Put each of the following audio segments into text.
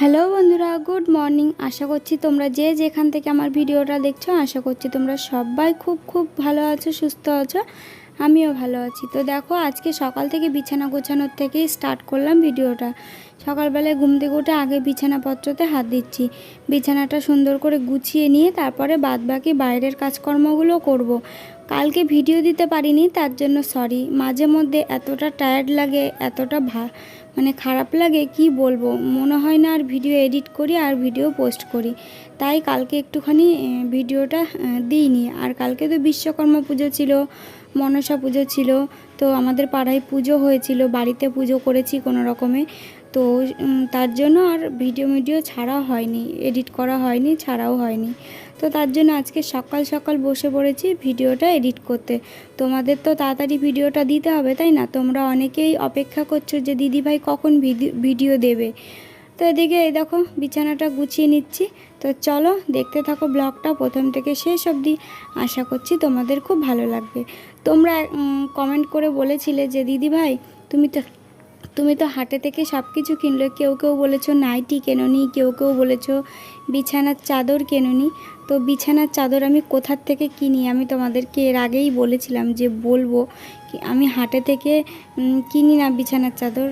Hello বন্ধুরা, good morning. আশা করছি তোমরা যে যেখান থেকে আমার ভিডিওটা দেখছ, আশা করছি তোমরা সবাই খুব খুব ভালো আছো, সুস্থ আছো, আমিও ভালো আছি। তো দেখো, আজকে সকাল থেকে বিছানা গোছানোর থেকেই স্টার্ট করলাম ভিডিওটা। সকালবেলায় ঘুম থেকে উঠে আগে বিছানাপত্রতে হাত দিচ্ছি। বিছানাটা সুন্দর করে গুছিয়ে নিয়ে তারপরে বাদবাকি বাইরের কাজকর্মগুলো করব। কালকে ভিডিও দিতে পারিনি, তার জন্য সরি মাঝে মধ্যে এতটা টায়ার্ড লাগে, এতটা ভা মানে খারাপ লাগে, কি বলব? মনে হয় না আর ভিডিও এডিট করি আর ভিডিও পোস্ট করি। তাই কালকে একটুখানি ভিডিওটা দিইনি। আর কালকে তো বিশ্বকর্মা পুজো ছিল, মনসা পুজো ছিল, তো আমাদের পাড়ায় পুজো হয়েছিল, বাড়িতে পুজো করেছি কোনো রকমে। তো তার জন্য আর ভিডিও ভিডিও ছাড়া হয়নি, এডিট করা হয়নি, ছাড়াও হয়নি। তো তার জন্য আজকে সকাল সকাল বসে পড়েছি ভিডিওটা এডিট করতে। তোমাদের তো তাড়াতাড়ি ভিডিওটা দিতে হবে, তাই না? তোমরা অনেকেই অপেক্ষা করছ যে দিদিভাই কখন ভিডি- ভিডিও দেবে। তো এদিকে এই দেখো, বিছানাটা গুছিয়ে নিচ্ছি। তো চলো দেখতে থাকো ব্লগটা, প্রথম থেকে শেষ অবধি। আশা করছি তোমাদের খুব ভালো লাগবে। তোমরা কমেন্ট করে বলেছিলে যে, দিদিভাই, তুমি তো তুমি তো হাটে থেকে সব কিছু কিনলে, কেউ কেউ বলেছ নাইটি কেননি, কেউ কেউ বলেছ বিছানার চাদর কেননি। তো বিছানার চাদর আমি কোথার থেকে কিনি? আমি তোমাদেরকে এর আগেই বলেছিলাম যে বলব আমি হাটে থেকে কিনি না বিছানার চাদর।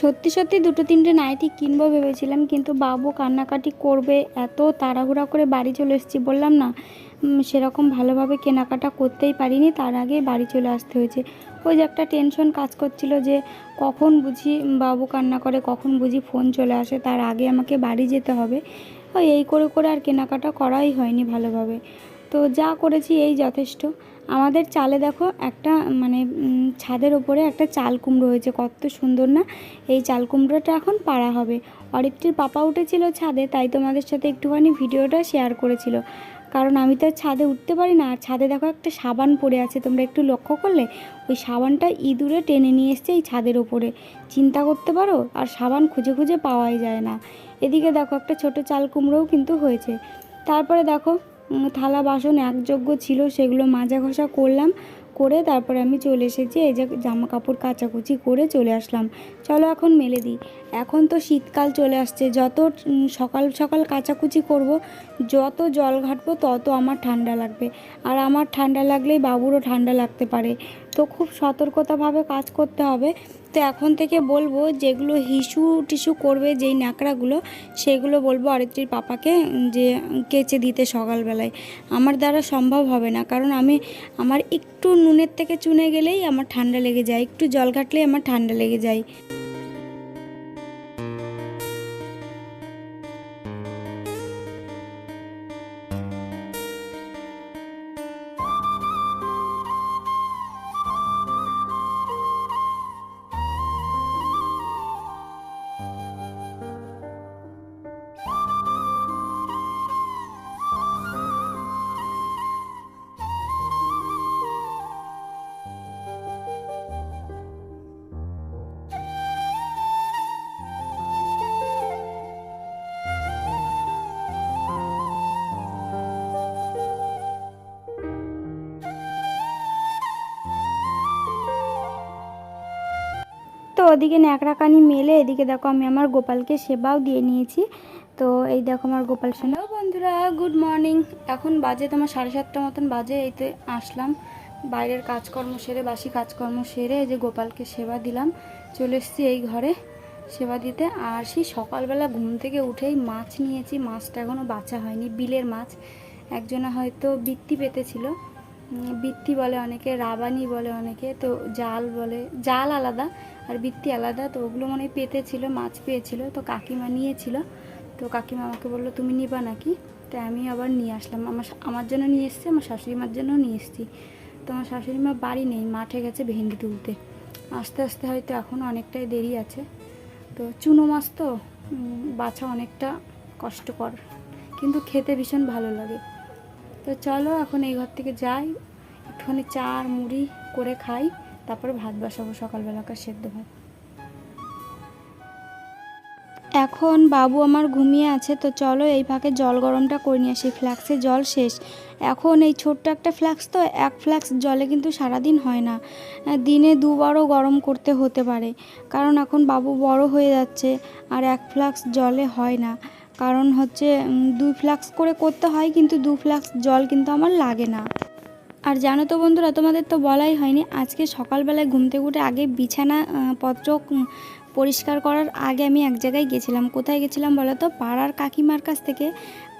সত্যি সত্যি দুটো তিনটে নাইটি কিনবো ভেবেছিলাম, কিন্তু বাবু কান্নাকাটি করবে, এত তাড়াহুড়া করে বাড়ি চলে এসেছি, বললাম না সেরকম ভালোভাবে কেনাকাটা করতেই পারিনি, তার আগেই বাড়ি চলে আসতে হয়েছে। ওই যে একটা টেনশন কাজ করছিল যে, কখন বুঝি বাবু কান্না করে, কখন বুঝি ফোন চলে আসে, তার আগে আমাকে বাড়ি যেতে হবে। ওই এই করে করে আর কেনাকাটা করাই হয়নি ভালোভাবে। তো যা করেছি এই যথেষ্ট। আমাদের চালে দেখো একটা মানে ছাদের ওপরে একটা চাল কুমড়ো হয়েছে, কত সুন্দর না? এই চাল কুমড়োটা এখন পাড়া হবে। অরিত্রির পাপা উঠেছিল ছাদে, তাই তোমাদের সাথে একটুখানি ভিডিওটা শেয়ার করেছিল। কারণ আমি তো ছাদে উঠতে পারি না, আর ছাদে দেখো একটা সাবান পড়ে আছে, তোমরা একটু লক্ষ্য করলে? ওই সাবানটা ইঁদুরে টেনে নিয়ে এসছে এই ছাদের ওপরে। চিন্তা করতে পারো? আর সাবান খুঁজে খুঁজে পাওয়াই যায় না। এদিকে দেখো একটা ছোট চাল কুমড়োও কিন্তু হয়েছে। তারপরে দেখো থালা বাসন একযোগ্য ছিল, সেগুলো মাজা ঘষা করলাম, করে তারপরে আমি চলে এসেছি, এই যে জামা কাপড় কাচাকুচি করে চলে আসলাম। চলো এখন মেলে দিই। এখন তো শীতকাল চলে আসছে, যত সকাল সকাল কাচাকুচি করব, যত জল ঘাটবো তত আমার ঠান্ডা লাগবে। আর আমার ঠান্ডা লাগলেই বাবুরও ঠান্ডা লাগতে পারে। তো খুব সতর্কতাভাবে কাজ করতে হবে। তো এখন থেকে বলব যেগুলো হিসু টিসু করবে, যেই ন্যাকড়াগুলো, সেগুলো বলব অরিত্রির পাপাকে যে কেচে দিতে সকালবেলায়। আমার দ্বারা সম্ভব হবে না, কারণ আমি আমার একটু নুনের থেকে চুনে গেলেই আমার ঠান্ডা লেগে যায়, একটু জল ঘাটলেই আমার ঠান্ডা লেগে যায়। ওদিকে ন্যাকড়াকানি মেলে, এদিকে দেখো আমি আমার গোপালকে সেবাও দিয়ে নিয়েছি। তো এই দেখো আমার গোপাল সোনা বন্ধুরা, গুড মর্নিং। এখন বাজে তোমার সাড়ে সাতটা মতন বাজে এইতে আসলাম। বাইরের কাজকর্ম সেরে, বাসি কাজকর্ম সেরে এই যে গোপালকে সেবা দিলাম। চলে এসেছি এই ঘরে সেবা দিতে। আর সেই সকালবেলা ঘুম থেকে উঠেই মাছ নিয়েছি। মাছটা এখনও বাঁচা হয়নি, বিলের মাছ। একজনে হয়তো বৃত্তি পেতেছিল। বৃত্তি বলে অনেকে, রাবানি বলে অনেকে, তো জাল বলে, জাল আলাদা আর বৃত্তি আলাদা, তো ওগুলো মনে হয় পেতেছিল মাছ পেয়েছিল, তো কাকিমা নিয়েছিল। তো কাকিমা আমাকে বলল, তুমি নিবা নাকি? তাই আমি আবার নিয়ে আসলাম। আমার আমার জন্য নিয়ে এসেছি, আমার শাশুড়ি মার জন্য নিয়ে এসেছি। তো আমার শাশুড়ি মা বাড়ি নেই, মাঠে গেছে ভেন্ডি তুলতে। আস্তে আস্তে হয়তো এখন অনেকটাই দেরি আছে। তো চুনো মাছ তো বাছা অনেকটা কষ্টকর, কিন্তু খেতে ভীষণ ভালো লাগে। তো চলো এখন এই ঘর থেকে যাই। একটুখানি চা আর মুড়ি করে খাই, তারপরে ভাত বসাবো সকালবেলাকার সেদ্ধ ভাত। এখন বাবু আমার ঘুমিয়ে আছে, তো চলো এই ফাঁকে জল গরমটা করে নিয়ে আসি ফ্ল্যাক্সে জল শেষ। এখন এই ছোট্ট একটা ফ্ল্যাক্স তো, এক ফ্ল্যাক্স জলে কিন্তু সারাদিন হয় না। দিনে দুবারও গরম করতে হতে পারে, কারণ এখন বাবু বড় হয়ে যাচ্ছে, আর এক ফ্ল্যাক্স জলে হয় না। কারণ হচ্ছে দুই ফ্ল্যাক্স করে করতে হয়, কিন্তু দু ফ্ল্যাক্স জল কিন্তু আমার লাগে না। আর জানো তো বন্ধুরা, তোমাদের তো বলাই হয়নি, আজকে সকালবেলায় ঘুম থেকে উঠে আগে বিছানা পত্র পরিষ্কার করার আগে আমি এক জায়গায় গেছিলাম। কোথায় গেছিলাম বলো তো? পাড়ার কাকিমার কাছ থেকে।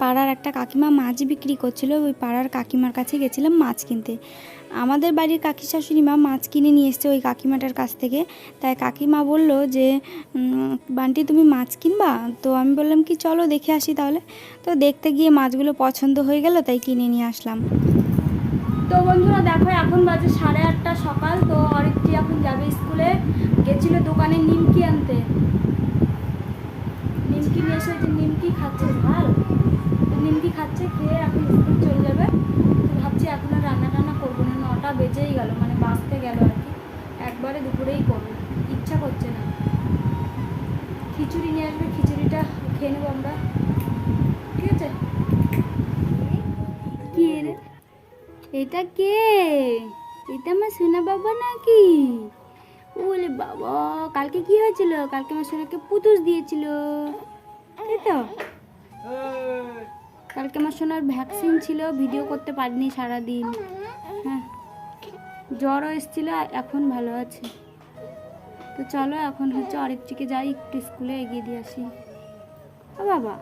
পাড়ার একটা কাকিমা মাছ বিক্রি করছিল, ওই পাড়ার কাকিমার কাছে গেছিলাম মাছ কিনতে। আমাদের বাড়ির কাকি শাশুড়ি মা মাছ কিনে নিয়ে এসছে ওই কাকিমাটার কাছ থেকে। তাই কাকিমা বলল যে বান্টি তুমি মাছ কিনবা? তো আমি বললাম, কি চলো দেখে আসি তাহলে। তো দেখতে গিয়ে মাছগুলো পছন্দ হয়ে গেল, তাই কিনে নিয়ে আসলাম। তো বন্ধুরা দেখো, এখন বাজে সাড়ে আটটা সকাল তো অরিত্রী এখন যাবে স্কুলে গেছিল দোকানে নিমকি আনতে নিমকি নিয়ে এসে যে নিমকি খাচ্ছে ঝাল তো নিমকি খাচ্ছে খেয়ে এখন স্কুল চলে যাবে তো ভাবছি এখন আর রান্না টান্না করব না নটা বেজেই গেল মানে বাঁচতে গেল আর কি একবারে দুপুরেই করব ইচ্ছা করছে না খিচুড়ি নিয়ে আসবে খিচুড়িটা খেয়ে নেব আমরা ঠিক আছে কি রে এটা কে? এটা আমার সোনা বাবা নাকি? বলে বাবা, কালকে কি হয়েছিল? কালকে আমার সোনাকে পুতুস দিয়েছিল। তো? কালকে আমার সোনার ভ্যাকসিন ছিল ভিডিও করতে পারিনি সারাদিন। হ্যাঁ জ্বরও এসেছিল এখন ভালো আছে। তো চলো, এখন হচ্ছে আরেকটিকে যাই, একটু স্কুলে এগিয়ে দিয়ে আসি। ও বাবা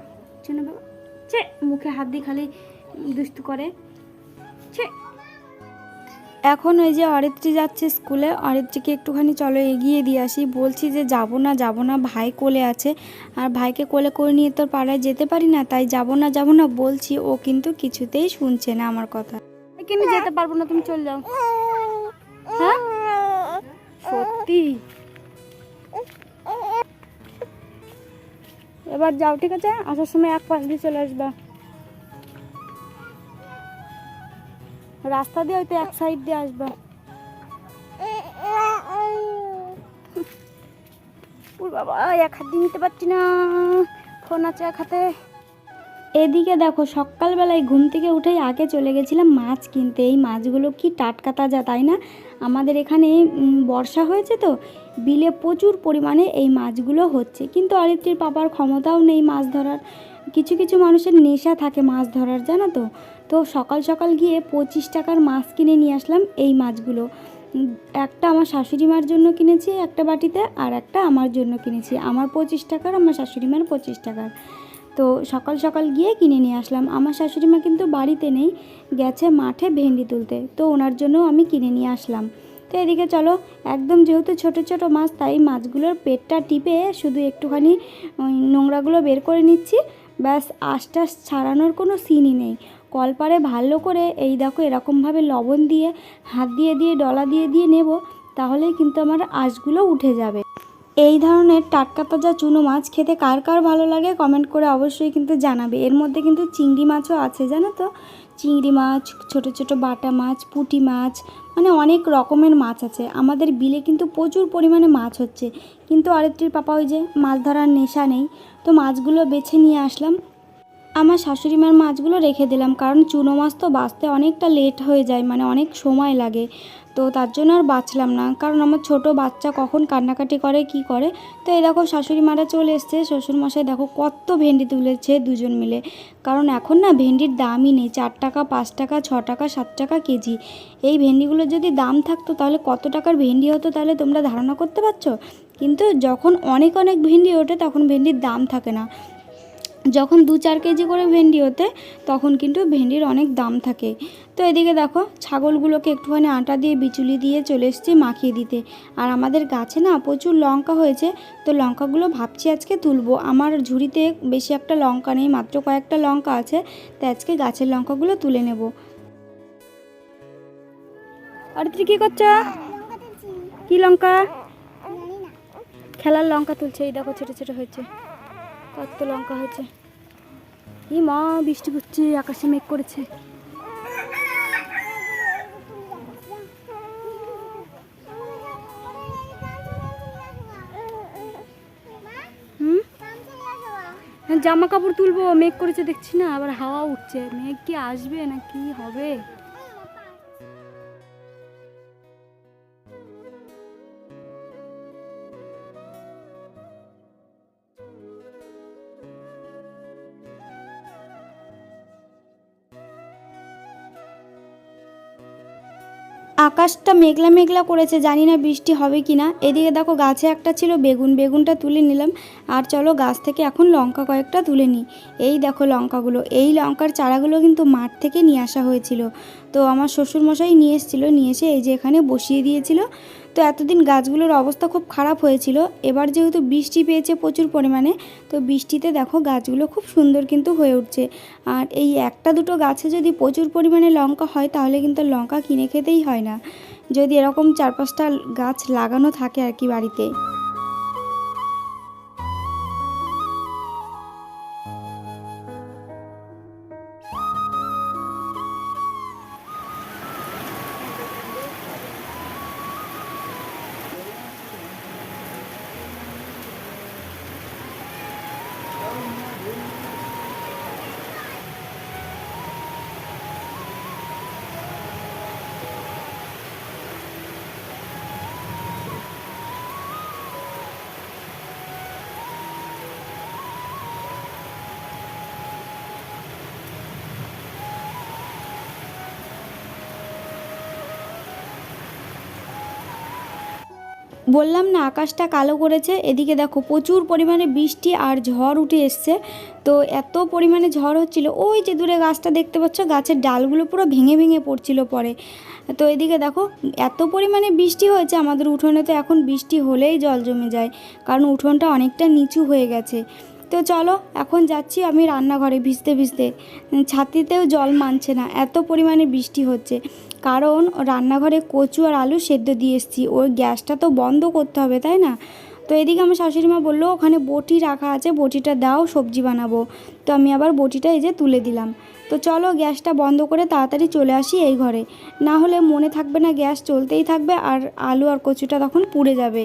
শোনো বাবা চে মুখে হাত দিয়ে খালি দুষ্টু করে। ছে এখন ওই যে অরিত্রী যাচ্ছে স্কুলে, অরিত্রীকে একটুখানি চলো এগিয়ে দিয়ে আসি। বলছি যে যাব না যাব না, ভাই কোলে আছে। আর ভাইকে কোলে করে নিয়ে তোর পাড়ায় যেতে পারি না, তাই যাব না যাব না বলছি, ও কিন্তু কিছুতেই শুনছে না আমার কথা। কিন্তু যেতে পারব না, তুমি চলে যাও। হ্যাঁ? সত্যি? এবার যাও, ঠিক আছে? আসার সময় এক পাশ দিয়ে চলে আসবা। রাস্তা দিয়ে হয়তো এক সাইড দিয়ে আসবা। ওর বাবা এক হাত দিয়ে নিতে পারছি না। ফোন আছে এক হাতে। এদিকে দেখো সকালবেলায় ঘুম থেকে উঠেই আগে চলে গেছিলাম মাছ কিনতে। এই মাছগুলো কি টাটকা তাজা তাই না? আমাদের এখানে বর্ষা হয়েছে তো বিলে প্রচুর পরিমাণে এই মাছগুলো হচ্ছে। কিন্তু অরিত্রীর পাপার ক্ষমতাও নেই মাছ ধরার। কিছু কিছু মানুষের নেশা থাকে মাছ ধরার জানো তো? তো সকাল সকাল গিয়ে পঁচিশ টাকার মাছ কিনে নিয়ে আসলাম এই মাছগুলো। একটা আমার শাশুড়ি মার জন্য কিনেছি একটা বাটিতে আর একটা আমার জন্য কিনেছি। আমার পঁচিশ টাকার, আমার শাশুড়ি মার পঁচিশ টাকার। তো সকাল সকাল গিয়ে কিনে নিয়ে আসলাম। আমার শাশুড়ি মা কিন্তু বাড়িতে নেই, গেছে মাঠে ভেন্ডি তুলতে। তো ওনার জন্য আমি কিনে নিয়ে আসলাম। তো এদিকে চলো, একদম যেহেতু ছোট ছোট মাছ, তাই মাছগুলোর পেটটা টিপে শুধু একটুখানি নোংরাগুলো বের করে নিচ্ছি। ব্যাস আশটাস ছাড়ানোর কোনো সিনই নেই। কলপারে ভালো করে এই দেখো এরকমভাবে লবণ দিয়ে, হাত দিয়ে দিয়ে, ডলা দিয়ে দিয়ে নেব, তাহলেই কিন্তু আমার আঁশগুলো উঠে যাবে। এই ধরনের টাটকা তাজা চুনো মাছ খেতে কার কার ভালো লাগে কমেন্ট করে অবশ্যই কিন্তু জানাবে। এর মধ্যে কিন্তু চিংড়ি মাছও আছে, জানো তো? চিংড়ি মাছ, ছোট ছোট বাটা মাছ, পুঁটি মাছ মানে অনেক রকমের মাছ আছে। আমাদের বিলে কিন্তু প্রচুর পরিমাণে মাছ হচ্ছে। কিন্তু আরেকটির পাপা ওই যে মাছ ধরার নেশা নেই। তো মাছগুলো বেছে নিয়ে আসলাম। আমার শাশুড়ি মার মাছগুলো রেখে দিলাম, কারণ চুনো মাছ তো বাঁচতে অনেকটা লেট হয়ে যায় মানে অনেক সময় লাগে। তো তার জন্য আর বাঁচলাম না, কারণ আমার ছোট বাচ্চা কখন কান্নাকাটি করে, কি করে? তো এই দেখো শাশুড়ি মারা চলে এসছে, শ্বশুরমশাই দেখো কত ভেন্ডি তুলেছে দুজন মিলে। কারণ এখন না ভেন্ডির দামই নেই, চার টাকা, পাঁচ টাকা, ছ টাকা, সাত টাকা কেজি। এই ভেন্ডিগুলোর যদি দাম থাকতো তাহলে কত টাকার ভেন্ডি হতো তাহলে তোমরা ধারণা করতে পারছ? কিন্তু যখন অনেক অনেক ভেন্ডি ওঠে তখন ভেন্ডির দাম থাকে না। যখন দু চার কেজি করে ভেন্ডি হতে তখন কিন্তু ভেন্ডির অনেক দাম থাকে। তো এদিকে দেখো, ছাগলগুলোকে একটুখানি আটা দিয়ে বিচুলি দিয়ে চলে এসেছি মাখিয়ে দিতে। আর আমাদের গাছে না প্রচুর লঙ্কা হয়েছে, তো লঙ্কাগুলো ভাবছি আজকে তুলবো। আমার ঝুড়িতে বেশি একটা লঙ্কা নেই, মাত্র কয়েকটা লঙ্কা আছে, তাই আজকে গাছের লঙ্কাগুলো তুলে নেব। আর তুই কী করছ? কি লঙ্কা? খেলার লঙ্কা তুলছে, এই দেখো ছোটো ছোটো হয়েছে। কত লঙ্কা হয়েছে? এই মা, বৃষ্টি পড়ছে আকাশে মেঘ করেছে। জামা কাপড় তুলবো, মেঘ করেছে, দেখছি না, আবার হাওয়া উঠছে। মেঘ কি আসবে না কি হবে? আকাশটা মেঘলা মেঘলা করেছে, জানি না বৃষ্টি হবে কি না। এদিকে দেখো গাছে একটা ছিল, বেগুন, বেগুনটা তুলে নিলাম। আর চলো গাছ থেকে এখন লঙ্কা কয়েকটা তুলে নিই। এই দেখো লঙ্কাগুলো, এই লঙ্কার চারাগুলো কিন্তু মাঠ থেকে নিয়ে আসা হয়েছিল। তো আমার শ্বশুরমশাই নিয়ে এসেছিল, নিয়ে এসে এই যে এখানে বসিয়ে দিয়েছিল। তো এতদিন গাছগুলোর অবস্থা খুব খারাপ হয়েছিল। এবার যেহেতু বৃষ্টি পেয়েছে প্রচুর পরিমাণে, তো বৃষ্টিতে দেখো গাছগুলো খুব সুন্দর কিন্তু হয়ে উঠছে। আর এই একটা দুটো গাছে যদি প্রচুর পরিমাণে লঙ্কা হয়, তাহলে কিন্তু লঙ্কা কিনে খেতেই হয় না। যদি এরকম চার পাঁচটা গাছ লাগানো থাকে আর কি বাড়িতে। বললাম না, আকাশটা কালো করেছে, এদিকে দেখো প্রচুর পরিমাণে বৃষ্টি আর ঝড় উঠে এসছে। তো এত পরিমাণে ঝড় হচ্ছিল, ওই যে দূরে গাছটা দেখতে পাচ্ছ, গাছের ডালগুলো পুরো ভেঙে ভেঙে পড়ছিল পরে। তো এদিকে দেখো, এত পরিমাণে বৃষ্টি হয়েছে, আমাদের উঠোনে তো এখন বৃষ্টি হলেই জল জমে যায়, কারণ উঠোনটা অনেকটা নিচু হয়ে গেছে। তো চলো, এখন যাচ্ছি আমি রান্নাঘরে ভিজতে ভিজতে। ছাতিতেও জল মানছে না, এত পরিমাণে বৃষ্টি হচ্ছে। কারণ রান্নাঘরে কচু আর আলু সেদ্ধ দিয়ে এসেছি। ওর গ্যাসটা তো বন্ধ করতে হবে, তাই না? তো এদিকে আমার শাশুড়ি মা বলল, ওখানে বটি রাখা আছে, বটিটা দাও, সবজি বানাবো। তো আমি আবার বটিটা এই যে তুলে দিলাম। তো চলো গ্যাসটা বন্ধ করে তাড়াতাড়ি চলে আসি এই ঘরে। না হলে মনে থাকবে না গ্যাস চলতেই থাকবে, আর আলু আর কচুটা তখন পুড়ে যাবে।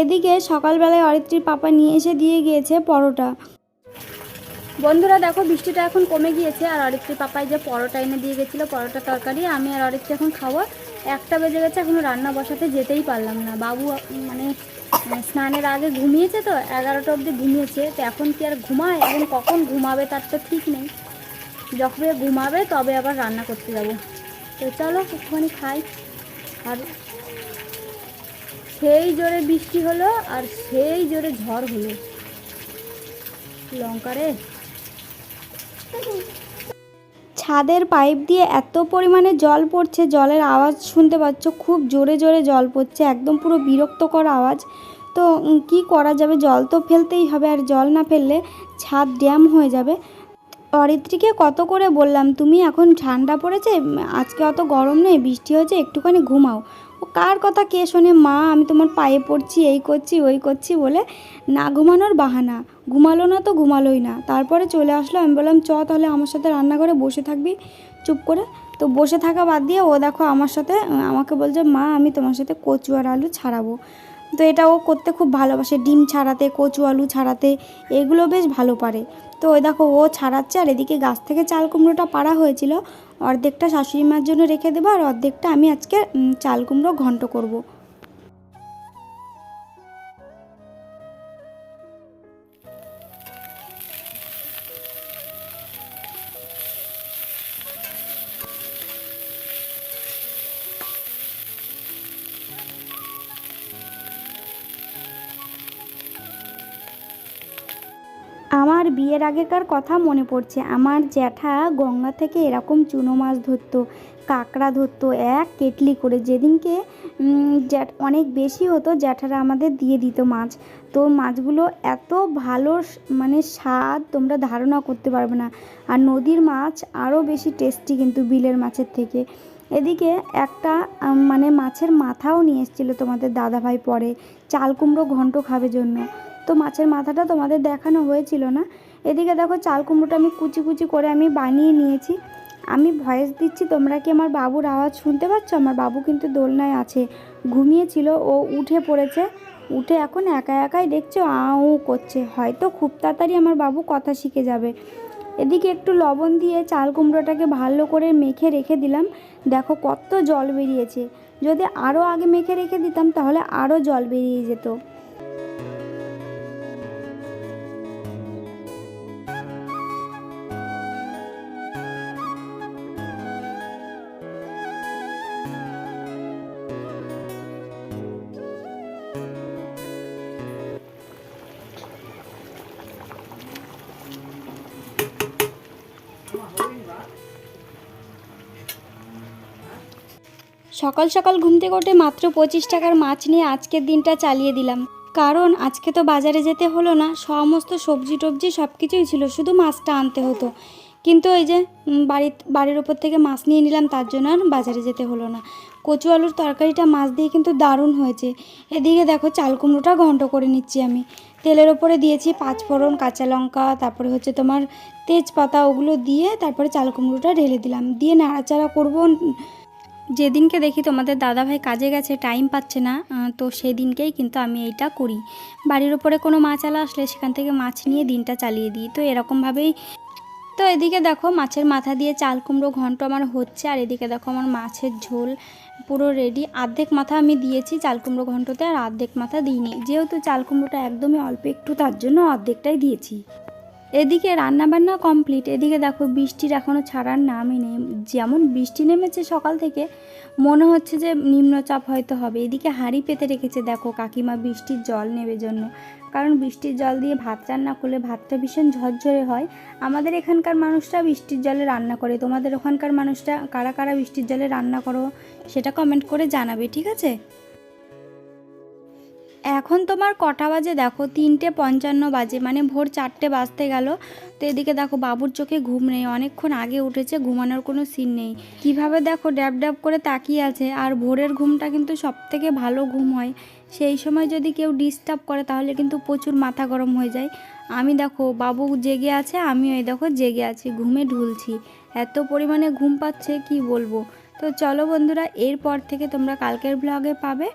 এদিকে সকালবেলায় অরিত্রীর পাপা নিয়ে এসে দিয়ে গিয়েছে পরোটা। বন্ধুরা, দেখো, বৃষ্টিটা এখন কমে গিয়েছে আর অরিত্রীর পাপাই যে পরোটা এনে দিয়ে গেছিল, পরোটা তরকারি, আমি আর অরিত্রী এখন খাব একটা বেজে গেছে, এখনও রান্না বসাতে যেতেই পারলাম না। বাবু মানে স্নানের আগে ঘুমিয়েছে তো, এগারোটা অবধি ঘুমিয়েছে, তো এখন কি আর ঘুমায়, এখন কখন ঘুমাবে তার তো ঠিক নেই। যখন ঘুমাবে, তবে আবার রান্না করতে যাব। তো চলো, একটুখানি খাই। আর সেই জোরে বৃষ্টি হলো আর সেই জোরে ঝড় হলো। লঙ্কারে ছাদের পাইপ দিয়ে এত পরিমাণে জল পড়ছে, জলের আওয়াজ শুনতে পাচ্ছ? খুব জোরে জোরে জল পড়ছে, একদম পুরো বিরক্তকর আওয়াজ। তো কি করা যাবে? জল তো ফেলতেই হবে আর জল না ফেললে ছাদ ড্যাম হয়ে যাবে। অরিত্রীকে কত করে বললাম, তুমি এখন ঠান্ডা পড়েছে? আজকে অত গরম নেই, বৃষ্টি হয়েছে, একটুখানি ঘুমাও। কার কথা কে শোনে? মা, আমি তোমার পায়ে পড়ছি, এই করছি, ওই করছি বলে না ঘুমানোর বাহানা। ঘুমালো না তো ঘুমালোই না। তারপরে চলে আসলো, আমি বললাম, চ তাহলে আমার সাথে রান্নাঘরে বসে থাকবি। চুপ করে। তো বসে থাকা বাদ দিয়ে ও দেখো আমার সাথে আমাকে বলছে, মা, আমি তোমার সাথে কচু আর আলু ছাড়াবো। তো এটা ও করতে খুব ভালোবাসে, ডিম ছাড়াতে, কচু আলু ছাড়াতে, এগুলো বেশ ভালো পারে। তো ওই দেখো ও ছাড়াচ্ছে আর এদিকে গাছ থেকে চাল কুমড়োটা পাড়া হয়েছিল। অর্ধেকটা শাশুড়ি মার জন্য রেখে দেবো আর অর্ধেকটা আমি আজকে চাল কুমড়ো ঘন্ট করব। আমার বিয়ের আগেকার কথা মনে পড়ছে। আমার জ্যাঠা গঙ্গা থেকে এরকম চুনো মাছ ধরতো, কাঁকড়া ধরতো, এক কেটলি করে। যেদিনকে জ্যাঠ, অনেক বেশি হতো, জ্যাঠারা আমাদের দিয়ে দিত মাছ। তো মাছগুলো এত ভালো মানে স্বাদ, তোমরা ধারণা করতে পারবে না। আর নদীর মাছ আরও বেশি টেস্টি কিন্তু বিলের মাছের থেকে। এদিকে একটা মানে মাছের মাথাও নিয়ে এসেছিল তোমাদের দাদাভাই পরে। চাল কুমড়ো ঘন্ট খাবে জন্য। তো মাছের মাথাটা তোমাদের দেখানো হয়েছিল না। এদিকে দেখো চাল কুমড়োটা আমি কুচি কুচি করে আমি বানিয়ে নিয়েছি। আমি ভয়েস দিচ্ছি, তোমরা কি আমার বাবুর আওয়াজ শুনতে পাচ্ছ? আমার বাবু কিন্তু দোলনায় আছে। ঘুমিয়েছিল, ও উঠে পড়েছে। উঠে এখন একা একাই দেখছ, আউ করছে। হয়তো খুব তাড়াতাড়ি আমার বাবু কথা শিখে যাবে। এদিকে একটু লবণ দিয়ে চাল কুমড়োটাকে ভালো করে মেখে রেখে দিলাম। দেখো কত জল বেরিয়েছে। যদি আরও আগে মেখে রেখে দিতাম, তাহলে আরও জল বেরিয়ে যেত। সকাল সকাল ঘুম থেকে উঠে মাত্র পঁচিশ টাকার মাছ নিয়ে আজকের দিনটা চালিয়ে দিলাম। কারণ আজকে তো বাজারে যেতে হলো না, সমস্ত সবজি টবজি সব কিছুই ছিল, শুধু মাছটা আনতে হতো। কিন্তু ওই যে বাড়ির বাড়ির ওপর থেকে মাছ নিয়ে নিলাম, তার জন্য আর বাজারে যেতে হলো না। কচু আলুর তরকারিটা মাছ দিয়ে কিন্তু দারুণ হয়েছে। এদিকে দেখো, চাল কুমড়োটা ঘন্ট করে নিচ্ছি আমি। তেলের ওপরে দিয়েছি পাঁচ ফোড়ন, কাঁচা লঙ্কা, তারপরে হচ্ছে তোমার তেজপাতা, ওগুলো দিয়ে তারপরে চাল কুমড়োটা ঢেলে দিলাম। দিয়ে নাড়াচাড়া করব যেদিনকে দেখি তোমাদের দাদাভাই কাজে গেছে টাইম পাচ্ছে না তো সেই দিনকেই কিন্তু আমি এইটা করি। বাড়ির ওপরে কোনো মাছ আলা আসলে সেখান থেকে মাছ নিয়ে দিনটা চালিয়ে দিই। তো এরকমভাবেই তো এদিকে দেখো মাছের মাথা দিয়ে চাল কুমড়ো ঘন্ট আমার হচ্ছে, আর এদিকে দেখো আমার মাছের ঝোল পুরো রেডি অর্ধেক মাথা আমি দিয়েছি চাল কুমড়ো ঘন্টতে, আর অর্ধেক মাথা দিইনি। যেহেতু চাল কুমড়োটা একদমই অল্প, একটু তার জন্য অর্ধেকটাই দিয়েছি। এদিকে রান্নাবান্না কমপ্লিট। এদিকে দেখো বৃষ্টির এখনও ছাড়ার নামই নেই। যেমন বৃষ্টি নেমেছে সকাল থেকে, মনে হচ্ছে যে নিম্নচাপ হয়তো হবে। এদিকে হাঁড়ি পেতে রেখেছে দেখো কাকিমা বৃষ্টির জল নেবে জন্য। কারণ বৃষ্টির জল দিয়ে ভাত রান্না করলে ভাতটা ভীষণ ঝরঝরে হয়। আমাদের এখানকার মানুষরা বৃষ্টির জলে রান্না করে। তোমাদের ওখানকার মানুষরা কারা কারা বৃষ্টির জলে রান্না করো সেটা কমেন্ট করে জানাবে, ঠিক আছে? এখন তোমার কটা বাজে দেখো? তিনটে পঞ্চান্ন বাজে মানে ভোর চারটে বাজতে গেল। তো এদিকে দেখো, বাবুর চোখে ঘুম নেই। অনেকক্ষণ আগে উঠেছে, ঘুমানোর কোনো সিন নেই। কীভাবে দেখো, ড্যাব ড্যাব করে তাকিয়ে আছে। আর ভোরের ঘুমটা কিন্তু সব থেকে ভালো ঘুম হয়। সেই সময় যদি কেউ ডিস্টার্ব করে, তাহলে কিন্তু প্রচুর মাথা গরম হয়ে যায়। আমি দেখো, বাবু জেগে আছে, আমিও এই দেখো জেগে আছি, ঘুমে ঢুলছি। এত পরিমাণে ঘুম পাচ্ছে, কি বলব? তো চলো বন্ধুরা, এরপর থেকে তোমরা কালকের ব্লগে পাবে।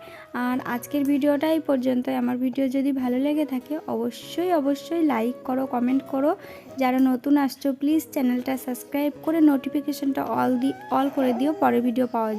আর আজকের ভিডিওটা এই পর্যন্ত আমার ভিডিও যদি ভালো লেগে থাকে, অবশ্যই অবশ্যই লাইক করো কমেন্ট করো। যারা নতুন আসছো প্লিজ চ্যানেলটা সাবস্ক্রাইব করে নোটিফিকেশানটা অল দি অল করে দিও। পরে ভিডিও পাওয়ার